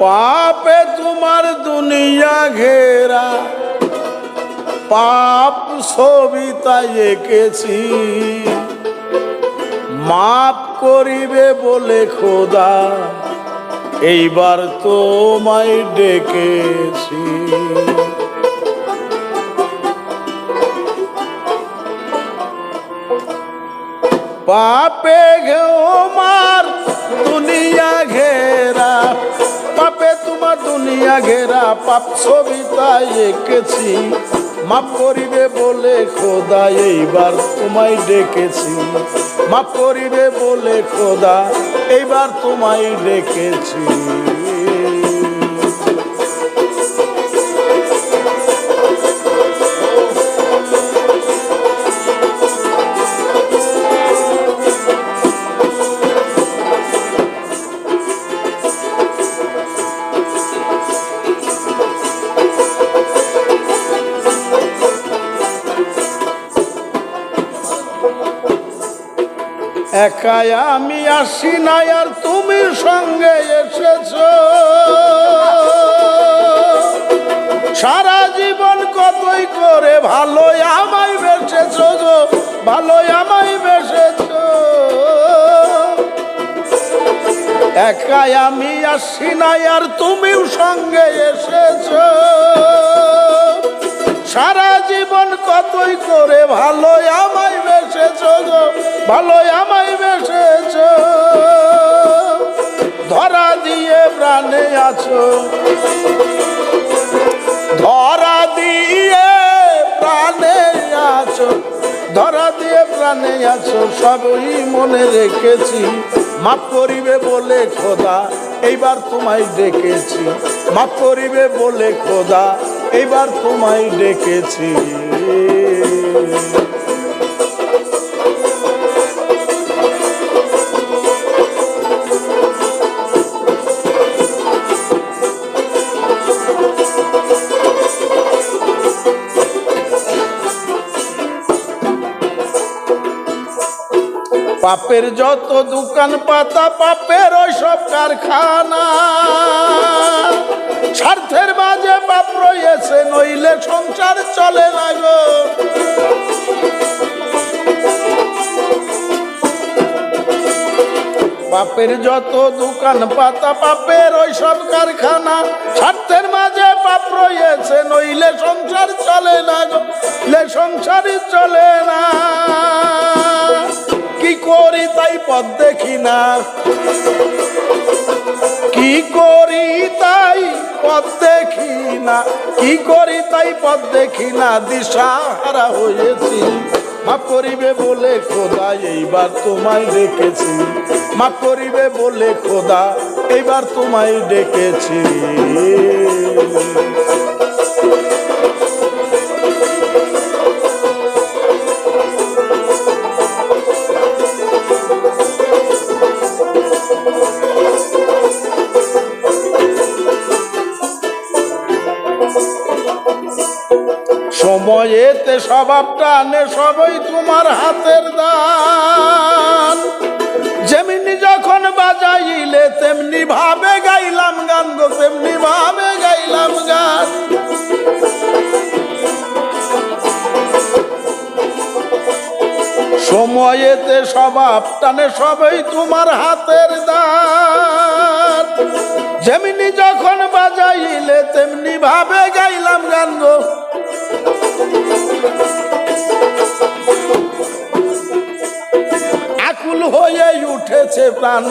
পাপে তোমার দুনিয়া ঘেরা। পাপ সবিতাই এঁকেছি। মাপ করিবে বলে খোদা, এইবার তোমায় ডেকেছি। পাপে ঘেও মার দুনিয়া তোমার দুনিয়া ঘেরা পাপ ছবিতায় এঁকেছি। মাপ করিবে বলে খোদা এইবার তোমায় ডেকেছি। মাপ করিবে বলে খোদা, এইবার তোমায় ডেকেছি। একাই আমি আসি নাই আর তুমি সঙ্গে এসেছ। সারা জীবন কতই করে ভালোই আমায় বেসেছ গো, ভালোই আমায় বেসেছ একাই আমি আসি নাই আর তুমিও সঙ্গে এসেছ। সারা জীবন কতই করে ভালোই আমায় বেসেছ গো, ভালোই আমায় বেসেছ। ধরা দিয়ে প্রাণে আছো। ধরা দিয়ে প্রাণে আছো, ধরা দিয়ে প্রাণে আছো, সবই মনে রেখেছি। মাফ করিবে বলে খোদা, এইবার তোমায় ডেকেছি। মাফ করিবে বলে খোদা এইবার তোমায় ডেকেছি। পাপের যত দোকান পাতা, পাপের ওই সব কারখানা। স্বার্থের মাঝে পাপ রয়েছে, নইলে সংসার চলে না গো। পাপের যত দোকান পাতা, পাপের ওই সব কারখানা। স্বার্থের মাঝে পাপ রয়েছে, নইলে সংসার চলে না গো। সংসারই চলে না। কি করি তাই পথ দেখি না। কি করি তাই পথ দেখি না। কি করি তাই পথ দেখি না। দিশা হারা হয়েছি। মাফ করিবে বলে খোদা, এইবার তোমায় ডেকেছি। মাফ করিবে বলে খোদা, এইবার তোমায় ডেকেছি। সময়েতে স্বভাব টানে সবই তোমার হাতের দান। যেমনি যখন বাজাইলে, তেমনি ভাবে গাইলাম গান গো, তেমনি ভাবে গাইলাম গান। সময়েতে স্বভাব টানে সবই তোমার হাতের দান। যেমনি যখন বাজাইলে, তেমনি ভাবে প্রাণ।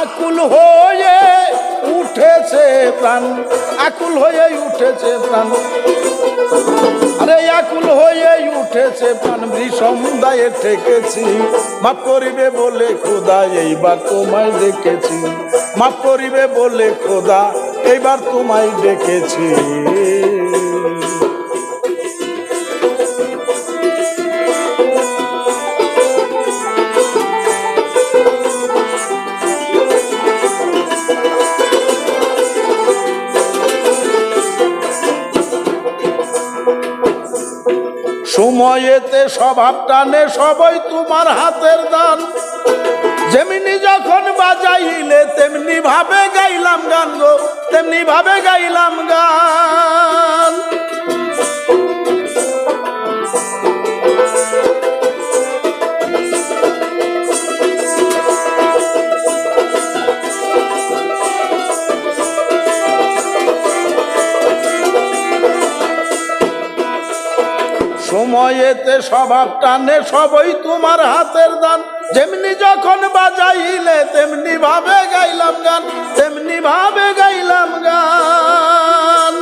আকুল হয়ে উঠেছে প্রাণ, আকুল হয়ে উঠেছে প্রাণ। আরে আকুল হয়ে উঠেছে প্রাণ ভীষণ দায়ে ঠেকেছি। মাফ করিবে বলে খোদা, এইবার তোমায় দেখেছি। মাফ করিবে বলে খোদা, এইবার তোমায় ডেকেছি সময়েতে স্বভাব টানে সবই তোমার হাতের দান। যেমনি যখন বাজাইলে, তেমনি ভাবে গাইলাম গান গো, তেমনি ভাবে গাইলাম গান। সময়েতে স্বভাব টানে সবই তোমার হাতের দান। যেমনি যখন বাজাইলে, তেমনি ভাবে গাইলাম গান, তেমনি ভাবে গাইলাম গান।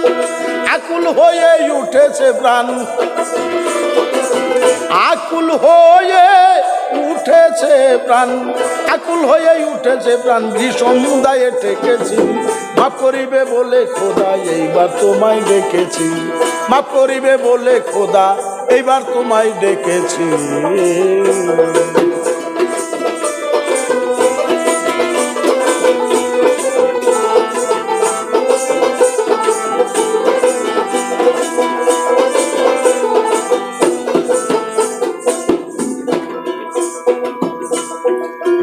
আকুল হয়ে উঠেছে প্রাণ। আকুল হয়ে উঠেছে প্রাণ। আকুল হয়ে উঠেছে প্রাণ। বিষমুদায়ে ঠেকেছি, মাফ করিবে বলে খোদা, এইবার তোমায় ডেকেছি মাফ করিবে বলে খোদা এইবার তোমায় ডেকেছি।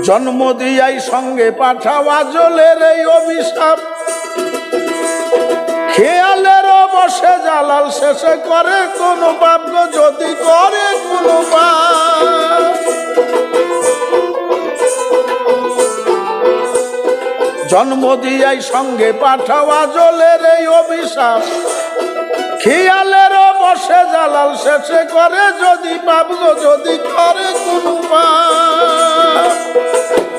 জন্ম দিয়াই সঙ্গে পাঠাওয়া জলের এই অভিশাপ। খেয়ালেরও বসে জালাল শেষে করে, কোন পাপ যদি করে কোন জন্ম দিয়াই সঙ্গে পাঠাওয়া জলের এই অভিশাপ। খেয়ালেরও বসে জালাল শেষে করে, যদি গো যদি করে কোন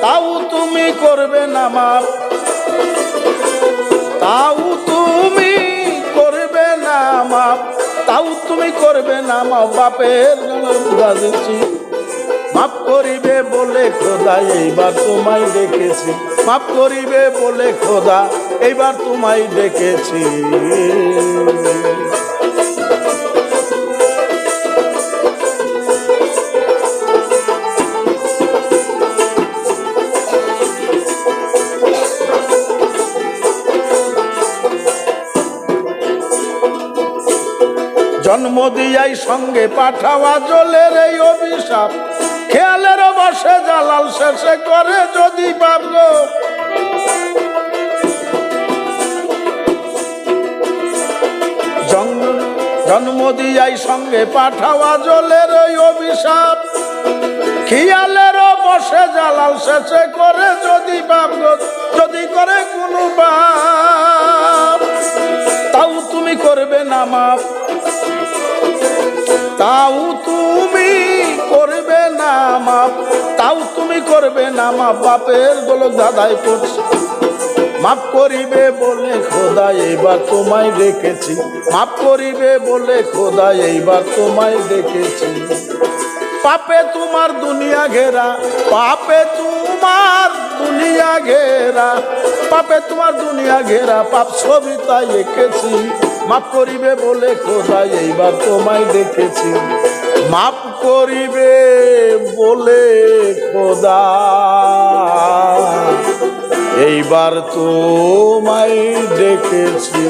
তাও তুমি করবে না মাপ। তাও তুমি মাপ, তাও তুমি করবে না মা বাপের দিচ্ছি মাপ করিবে বলে খোদা, এইবার তোমায় দেখেছি। মাপ করিবে বলে খোদা, এইবার তোমায় ডেকেছি জন্ম দিয়াই সঙ্গে পাঠাওয়া জলের এই অভিশাপ। খেয়ালের বসে জালাল শেষে করে যদি পাব গো। জন্ম- দিয়াই সঙ্গে পাঠাওয়া জলের ওই অভিশাপ। খিয়ালের বসে জালাল শেষে করে যদি গো, যদি করে কোনো পাপ। তাও তুমি করবে না মাপ। তাও তুমি করবে না মাপ, তাও তুমি করবে না মা বাপের গোলক দাদাই করছে। মাফ করিবে বলে খোদা এইবার তোমায় দেখেছি মাফ করিবে বলে খোদা এইবার তোমায় দেখেছি পাপে তোমার দুনিয়া ঘেরা, পাপে তোমার দুনিয়া ঘেরা, পাপে তোমার দুনিয়া ঘেরা, পাপ ছবি তাই এঁকেছি। মাফ করিবে বলে খোদা এইবার তোমায় দেখেছি। মাফ করিবে বলে খোদা এইবার তোমায় ডেকেছি